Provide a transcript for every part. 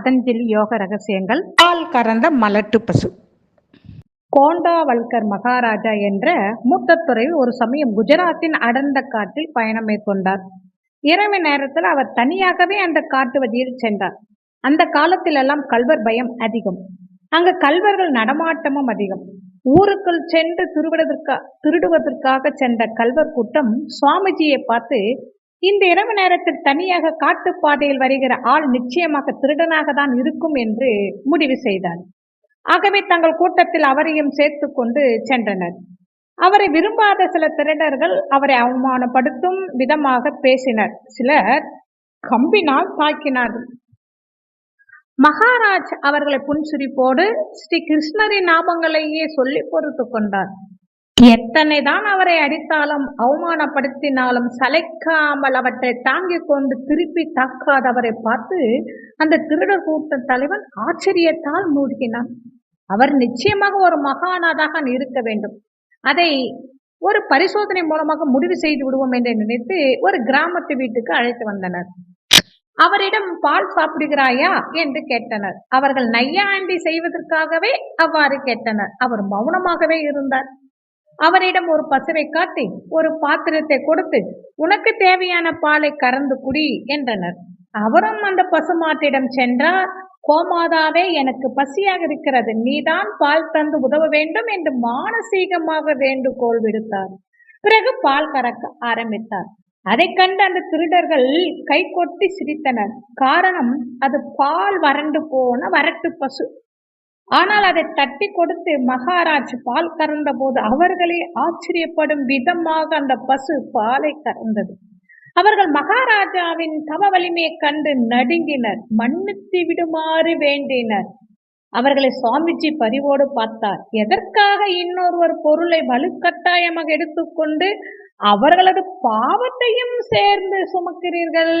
பதஞ்சலி யோக ரகசியங்கள். பால் கறந்த மலட்டு பசு. கோண்டாவல்கர் மகாராஜா என்ற மூத்தத்துறை ஒரு சமயம் குஜராத்தின் அடர்ந்த காட்டில் பயணம் மேற்கொண்டார். இரவு நேரத்தில் அவர் தனியாகவே அந்த காட்டு வழியில் சென்றார். அந்த காலத்திலெல்லாம் கல்வர் பயம் அதிகம். அங்கு கல்வர்கள் நடமாட்டமும் அதிகம். ஊருக்குள் சென்று திருடுவதற்கா திருடுவதற்காக சென்ற கல்வர் கூட்டம் சுவாமிஜியை பார்த்து இந்த இரவு நேரத்தில் தனியாக காட்டுப்பாதையில் வருகிற ஆள் நிச்சயமாக திருடனாக தான் இருக்கும் என்று முடிவு செய்தார். ஆகவே தங்கள் கூட்டத்தில் அவரையும் சேர்த்து கொண்டு சென்றனர். அவரை விரும்பாத சில திருடர்கள் அவரை அவமானப்படுத்தும் விதமாக பேசினர். சிலர் கம்பினால் தாக்கினார்கள் மகாராஜ் அவர்களை புன்சிரிப்போடு ஸ்ரீ கிருஷ்ணரின் நாமங்களையே சொல்லி பொறுத்து கொண்டார். எத்தனை தான் அவரை அடித்தாலும் அவமானப்படுத்தினாலும் சளைக்காமல் அவற்றை தாங்கிக் கொண்டு திருப்பி தாக்காதவரை பார்த்து அந்த திருடர் கூட்ட தலைவன் ஆச்சரியத்தால் மூழ்கினான். அவர் நிச்சயமாக ஒரு மகானாதாக இருக்க வேண்டும். அதை ஒரு பரிசோதனை மூலமாக முடிவு செய்து விடுவோம் என்று நினைத்து ஒரு கிராமத்து வீட்டுக்கு அழைத்து வந்தனர். அவரிடம் பால் சாப்பிடுகிறாயா? என்று கேட்டனர். அவர்கள் நையாண்டி செய்வதற்காகவே? அவ்வாறு கேட்டனர். அவர் மௌனமாகவே இருந்தார். அவரிடம் ஒரு பசுவை காட்டி ஒரு பாத்திரத்தை கொடுத்து உனக்கு தேவையான பாலை கறந்து குடி என்றனர். அவரும் அந்த பசுமாட்டிடம் சென்றார். கோமாதாவே எனக்கு பசியாக இருக்கிறது. நீதான் பால் தந்து உதவ வேண்டும் என்று மானசீகமாக வேண்டுகோள் விடுத்தார். பிறகு பால் கறக்க ஆரம்பித்தார். அதை கண்டு அந்த திருடர்கள் கை கொட்டி சிரித்தனர். காரணம் அது பால் வறண்டு போன வரட்டு பசு. ஆனால் அதை தட்டி கொடுத்து மகாராஜ் பால் கறந்த போது அவர்களே ஆச்சரியப்படும் விதமாக அந்த பசு பாலை கறந்தது. அவர்கள் மகாராஜாவின் தவ வலிமையை கண்டு நடுங்கினர். மன்னித்து விடுமாறு வேண்டினர். அவர்களை சுவாமிஜி பரிவோடு பார்த்தார். எதற்காக இன்னொருவர் பொருளை வலுக்கட்டாயமாக எடுத்துக்கொண்டு அவர்களது பாவத்தையும் சேர்ந்து சுமக்கிறீர்கள்?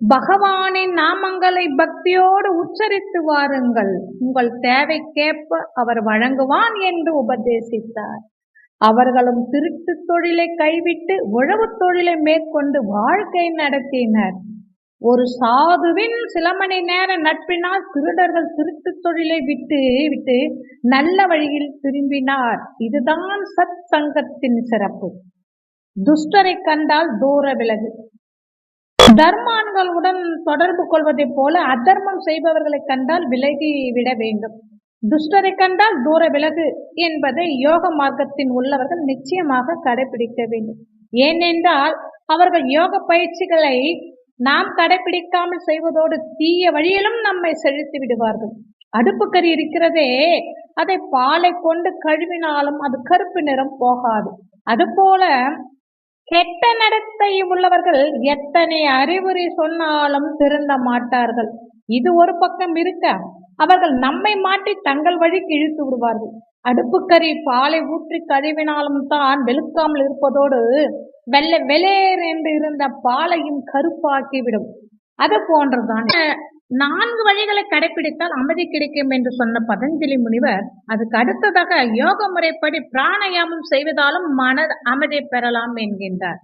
பகவானின் நாமங்களை பக்தியோடு உச்சரித்து வாருங்கள். உங்கள் தேவைக்கேற்ப அவர் வழங்குவான் என்று உபதேசித்தார். அவர்களும் திருட்டு தொழிலை கைவிட்டு உழவு தொழிலை மேற்கொண்டு வாழ்க்கை நடத்தினர். ஒரு சாதுவின் சில மணி நேர நட்பினால் திருடர்கள் திருட்டு தொழிலை விட்டு விட்டு நல்ல வழியில் திரும்பினார். இதுதான் சத் சங்கத்தின் சிறப்பு. துஷ்டரை கண்டால் தூர விலகு தர்மான்களுடன் தொடர்பு கொள்வதைப் போல அதர்மம் செய்பவர்களை கண்டால் விலகி விட வேண்டும். துஷ்டரை கண்டால் தூர விலகு என்பதை யோக மார்க்கத்தின் உள்ளவர்கள் நிச்சயமாக கடைபிடிக்க வேண்டும். ஏனென்றால் அவர்கள் யோக பயிற்சிகளை நாம் கடைபிடிக்காமல் செய்வதோடு தீய வழியிலும் நம்மை செலுத்தி விடுவார்கள். அடுப்பு கறி இருக்கிறதே அதை பாலை கொண்டு கழுவினாலும் அது கருப்பு நிறம் போகாது. அதுபோல கெட்ட நடத்தை உள்ளவர்கள் எத்தனை அறிவுரை சொன்னாலும் திருந்த மாட்டார்கள். இது ஒரு பக்கம் இருக்க அவர்கள் நம்மை மாட்டி தங்கள் வழிக்கு இழுத்து விடுவார்கள். அடுப்புக்கறி பாலை ஊற்றி கழுவினாலும் தான் வெளுக்காமல் இருப்பதோடு வெள்ளை வெளேர் என்று இருந்த பாலையும் கருப்பாக்கிவிடும் அது போன்றதுதான் நான்கு வழிகளை கடைபிடித்தால் அமைதி கிடைக்கும் என்று சொன்ன பதஞ்சலி முனிவர் அதுக்கு அடுத்ததாக யோக முறைப்படி பிராணயாமம் செய்வதாலும் மன அமைதி பெறலாம் என்கின்றார்.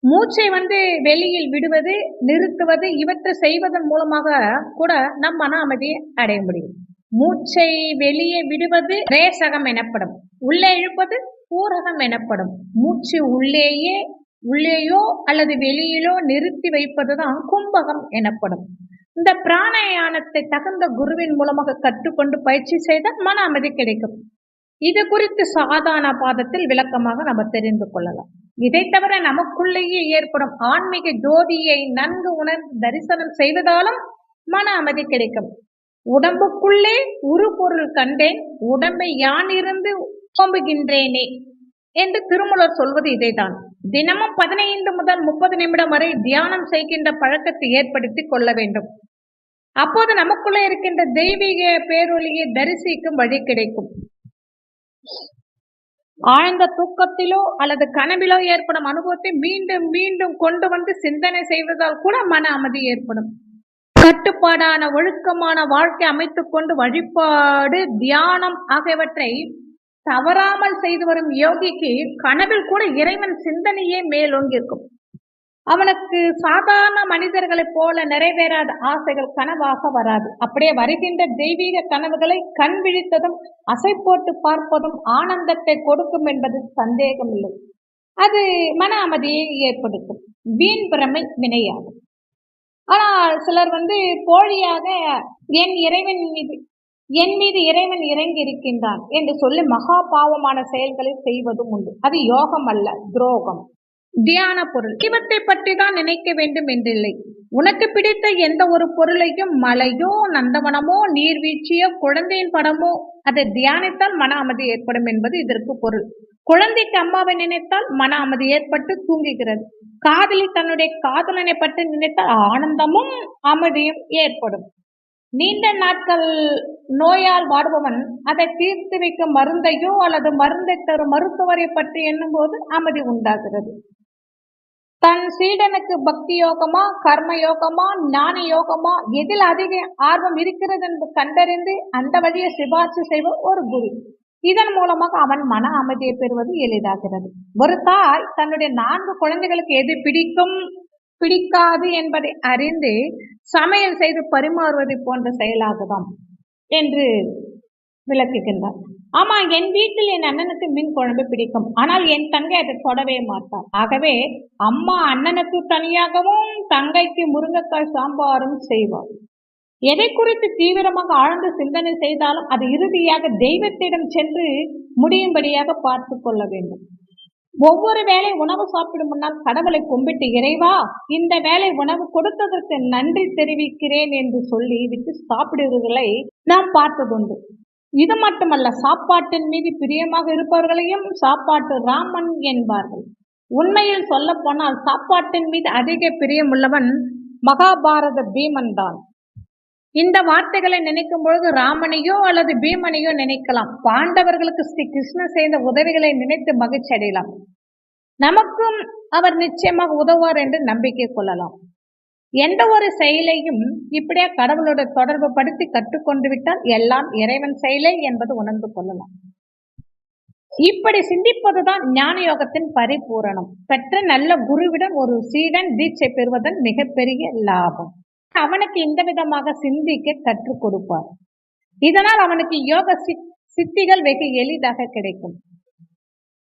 மூச்சை வந்து வெளியில் விடுவது நிறுத்துவது இவற்றை செய்வதன் மூலமாக கூட நம் மன அமைதியை அடைய முடியும். மூச்சை வெளியே விடுவது ரேசகம் எனப்படும். உள்ளே இழுப்பது பூரகம் எனப்படும். மூச்சு உள்ளேயே உள்ளேயோ அல்லது வெளியிலோ நிறுத்தி வைப்பதுதான் கும்பகம் எனப்படும். இந்த பிராணாயானத்தை தகுந்த குருவின் மூலமாக கற்றுக்கொண்டு பயிற்சி செய்தால் மன அமைதி கிடைக்கும். இது குறித்து சாதாரண பாதத்தில் விளக்கமாக நம்ம தெரிந்து கொள்ளலாம். இதை தவிர நமக்குள்ளேயே ஏற்படும் ஆன்மீக ஜோதியை நன்கு உணர்ந்து தரிசனம் செய்வதாலும் மன அமைதி கிடைக்கும். உடம்புக்குள்ளே உருபொருள் கண்டேன் உடம்பை யான் இருந்து ஓம்புகின்றேனே என்று திருமலர் சொல்வது இதைதான். தினமும் பதினைந்து முதல் முப்பது நிமிடம் வரை தியானம் செய்கின்ற பழக்கத்தை ஏற்படுத்தி கொள்ள வேண்டும். அப்போது நமக்குள்ளே இருக்கின்ற தெய்வீக பேரொழியை தரிசிக்கும் வழி கிடைக்கும். ஆழ்ந்த தூக்கத்திலோ அல்லது கனவிலோ ஏற்படும் அனுபவத்தை மீண்டும் மீண்டும் கொண்டு வந்து சிந்தனை செய்வதால் கூட மன அமைதி ஏற்படும். கட்டுப்பாடான ஒழுக்கமான வாழ்க்கை அமைத்துக் கொண்டு வழிபாடு தியானம் ஆகியவற்றை தவறாமல் செய்து வரும் யோகிக்கு கனவில் கூட இறைவன் சிந்தனையே மேலோங்கியிருக்கும். அவனுக்கு சாதாரண மனிதர்களைப் போல நிறைவேறாத ஆசைகள் கனவாக வராது. அப்படியே வருகின்ற தெய்வீக கனவுகளை கண் விழித்ததும் அசை போட்டு பார்ப்பதும் ஆனந்தத்தை கொடுக்கும் என்பது சந்தேகமில்லை. அது மன அமைதியை ஏற்படுத்தும். வீண் பிரமை வினையாகும் ஆனால் சிலர் வந்து போழியாக என் இறைவன் மீது என் மீது இறைவன் இறங்கி இருக்கின்றான் என்று சொல்லி மகா பாவமான செயல்களை செய்வதும் உண்டு. அது யோகம் அல்ல துரோகம். தியான பொருள். தெய்வத்தை பற்றி தான் நினைக்க வேண்டும் என்றில்லை. உனக்கு பிடித்த எந்த ஒரு பொருளையும் மலையோ நந்தவனமோ நீர்வீழ்ச்சியோ குழந்தையின் படமோ அதை தியானித்தால் மன அமைதி ஏற்படும் என்பது இதற்கு பொருள். குழந்தைக்கு அம்மாவை நினைத்தால் மன அமைதி ஏற்பட்டு தூங்குகிறது. காதலி தன்னுடைய காதலனை பற்றி நினைத்தால் ஆனந்தமும் அமைதியும் ஏற்படும். நீண்ட நாட்கள் நோயால் வாடுபவன் அதை தீர்த்து வைக்கும் மருந்தையோ அல்லது மருந்தை தரும் மருத்துவரை பற்றி எண்ணும்போது அமைதி உண்டாகிறது. தன் சீடனுக்கு பக்தி யோகமா கர்ம யோகமா ஞான யோகமா எதில் அதிக ஆர்வம் இருக்கிறது என்று கண்டறிந்து அந்த வழியை சிபார்சு செய்வது ஒரு குரு. இதன் மூலமாக அவன் மன அமைதியை பெறுவது எளிதாகிறது. ஒரு தாய் தன்னுடைய நான்கு குழந்தைகளுக்கு எது பிடிக்கும் பிடிக்காது என்பதை அறிந்து சமையல் செய்து பரிமாறுவது போன்ற செயலாகுதாம் என்று விளக்குகின்றார். ஆமா என் வீட்டில் என் அண்ணனுக்கு மீன் குழம்பு பிடிக்கும். ஆனால் என் தங்கை அதை தொடவே மாட்டார். ஆகவே அம்மா அண்ணனுக்கு தனியாகவும் தங்கைக்கு முருங்கைக்காய் சாம்பாரும் செய்வார். எதை குறித்து தீவிரமாக ஆழ்ந்து சிந்தனை செய்தாலும் அது இறுதியாக தெய்வத்திடம் சென்று முடியும்படியாக பார்த்து கொள்ள வேண்டும். ஒவ்வொரு வேளை உணவு சாப்பிடும் முன்னால் கடவுளை கும்பிட்டு இறைவா இந்த வேளை உணவு கொடுத்ததற்கு நன்றி தெரிவிக்கிறேன் என்று சொல்லி விட்டு சாப்பிடுவர்களை நாம் பார்த்ததுண்டு. இது மட்டுமல்ல சாப்பாட்டின் மீது பிரியமாக இருப்பவர்களையும் சாப்பாட்டு ராமன் என்பார்கள். உண்மையில் சொல்ல போனால் சாப்பாட்டின் மீது அதிக பிரியமுள்ளவன் மகாபாரத பீமன் தான். இந்த வார்த்தைகளை நினைக்கும் பொழுது ராமனையோ அல்லது பீமனையோ நினைக்கலாம். பாண்டவர்களுக்கு ஸ்ரீ கிருஷ்ணன் செய்த உதவிகளை நினைத்து மகிழ்ச்சி அடையலாம். நமக்கும் அவர் நிச்சயமாக உதவுவார் என்று நம்பிக்கை கொள்ளலாம். எந்த ஒரு செயலையும் இப்படியே கடவுளோட தொடர்பு படுத்தி கற்றுக்கொண்டு விட்டால் எல்லாம் இறைவன் செயலே என்பது உணர்ந்து கொள்ளலாம். இப்படி சிந்திப்பதுதான் ஞான யோகத்தின் பரிபூரணம். பெற்ற நல்ல குருவிடம் ஒரு சீடன் தீட்சை பெறுவதன் மிகப்பெரிய லாபம். அவனுக்கு இந்த விதமாக சிந்திக்க கற்றுக் கொடுப்பார் இதனால் அவனுக்கு யோக சித்திகள் வெகு எளிதாக கிடைக்கும்.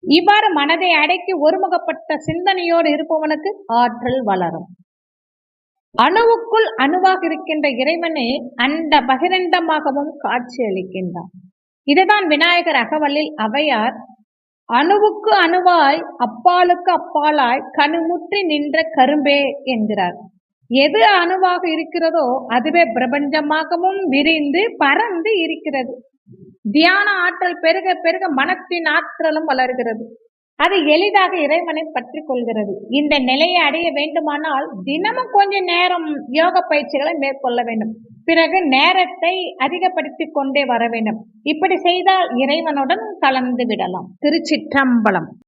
இவ்வாறு மனதை அடக்கி ஒருமுகப்பட்ட சிந்தனையோடு இருப்பவனுக்கு ஆற்றல் வளரும். அணுவுக்குள் அணுவாக இருக்கின்ற இறைவனே அந்த பகிரண்டமாகவும் காட்சி அளிக்கின்றார் இதுதான் விநாயகர் அகவலில் அவையார் அணுவுக்கு அணுவாய் அப்பாலுக்கு அப்பாலாய் கணுமுற்றி நின்ற கரும்பே என்கிறார். எது அணுவாக இருக்கிறதோ அதுவே பிரபஞ்சமாகவும் விரிந்து பறந்து இருக்கிறது. தியான ஆற்றல் பெருக பெருக மனத்தின் ஆற்றலும் வளர்கிறது. அது எளிதாக இறைவனை பற்றி கொள்கிறது. இந்த நிலையை அடைய வேண்டுமானால் தினமும் கொஞ்ச நேரம் யோக பயிற்சிகளை மேற்கொள்ள வேண்டும். பிறகு நேரத்தை அதிகப்படுத்தி கொண்டே வர வேண்டும். இப்படி செய்தால் இறைவனுடன் கலந்து விடலாம். திருச்சிற்றம்பலம்.